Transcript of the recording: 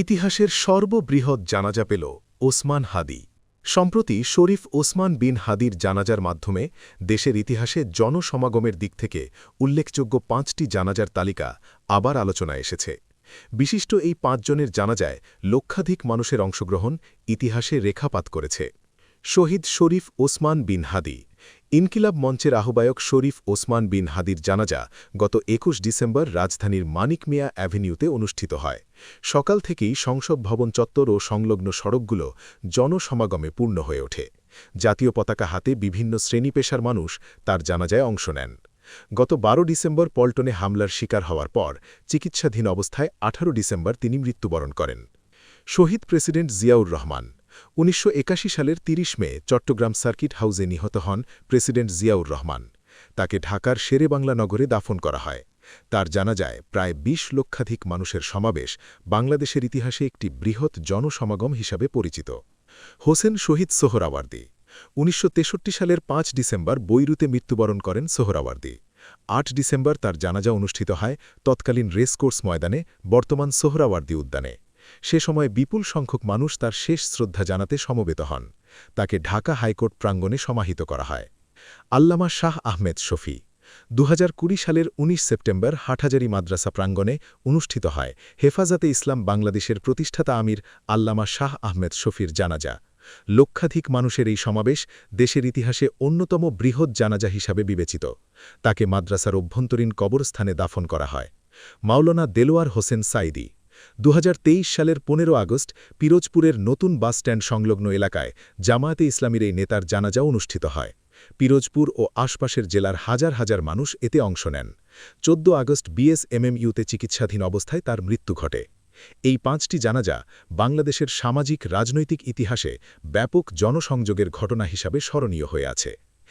ইতিহাসের সর্ববৃহৎ জানাজা পেল ওসমান হাদি। সম্প্রতি শরীফ ওসমান বিন হাদির জানাজার মাধ্যমে দেশের ইতিহাসে জনসমাগমের দিক থেকে উল্লেখযোগ্য পাঁচটি জানাজার তালিকা আবার আলোচনায় এসেছে। বিশিষ্ট এই পাঁচজনের জানাজায় লক্ষাধিক মানুষের অংশগ্রহণ ইতিহাসে রেখাপাত করেছে। শহীদ শরীফ ওসমান বিন হাদি ইনকিলাব মঞ্চের আহ্বায়ক শরীফ ওসমান বিন হাদির জানাজা গত একুশ ডিসেম্বর রাজধানীর মানিক মিয়া অ্যাভিনিউতে অনুষ্ঠিত হয়। সকাল থেকেই সংসদ ভবন চত্বর ও সংলগ্ন সড়কগুলো জনসমাগমে পূর্ণ হয়ে ওঠে। জাতীয় পতাকা হাতে বিভিন্ন শ্রেণি পেশার মানুষ তার জানাজায় অংশ নেন। গত বারো ডিসেম্বর পল্টনে হামলার শিকার হওয়ার পর চিকিৎসাধীন অবস্থায় ১৮ ডিসেম্বর তিনি মৃত্যুবরণ করেন। শহীদ প্রেসিডেন্ট জিয়াউর রহমান উনিশশো একাশি সালের ৩০ মে চট্টগ্রাম সার্কিট হাউসে নিহত হন প্রেসিডেন্ট জিয়াউর রহমান। তাকে ঢাকার শেরেবাংলা নগরে দাফন করা হয়। তার জানা যায়, প্রায় ২০ লক্ষাধিক মানুষের সমাবেশ বাংলাদেশের ইতিহাসে একটি বৃহৎ জনসমাগম হিসাবে পরিচিত। হোসেন শহীদ সোহরাওয়ার্দী। উনিশশো তেষট্টি সালের পাঁচ ডিসেম্বর বৈরুতে মৃত্যুবরণ করেন সোহরাওয়ার্দী। আট ডিসেম্বর তার জানাজা অনুষ্ঠিত হয় তৎকালীন রেসকোর্স ময়দানে, বর্তমান সোহরাওয়ার্দী উদ্যানে। সে সময় বিপুল সংখ্যক মানুষ তার শেষ শ্রদ্ধা জানাতে সমবেত হন। তাকে ঢাকা হাইকোর্ট প্রাঙ্গণে সমাহিত করা হয়। আল্লামা শাহ আহমেদ শফি দু হাজার কুড়ি সালের ১৯ সেপ্টেম্বর হাটহাজারি মাদ্রাসা প্রাঙ্গণে অনুষ্ঠিত হয় হেফাজতে ইসলাম বাংলাদেশের প্রতিষ্ঠাতা আমির আল্লামা শাহ আহমেদ শফির জানাজা। লক্ষাধিক মানুষের এই সমাবেশ দেশের ইতিহাসে অন্যতম বৃহৎ জানাজা হিসাবে বিবেচিত। তাকে মাদ্রাসার অভ্যন্তরীণ কবরস্থানে দাফন করা হয়। মাওলানা দেলোয়ার হোসেন সাইদি দু হাজার তেইশ সালের ১৫ আগস্ট পিরোজপুরের নতুন বাসস্ট্যান্ড সংলগ্ন এলাকায় জামায়াতে ইসলামীর এই নেতার জানাজা অনুষ্ঠিত হয়। পিরোজপুর ও আশপাশের জেলার হাজার হাজার মানুষ এতে অংশ নেন। চোদ্দ আগস্ট বিএসএমএমইউতে চিকিৎসাধীন অবস্থায় তার মৃত্যু ঘটে। এই পাঁচটি জানাজা বাংলাদেশের সামাজিক, রাজনৈতিক ইতিহাসে ব্যাপক জনসংযোগের ঘটনা হিসাবে স্মরণীয় হয়ে আছে।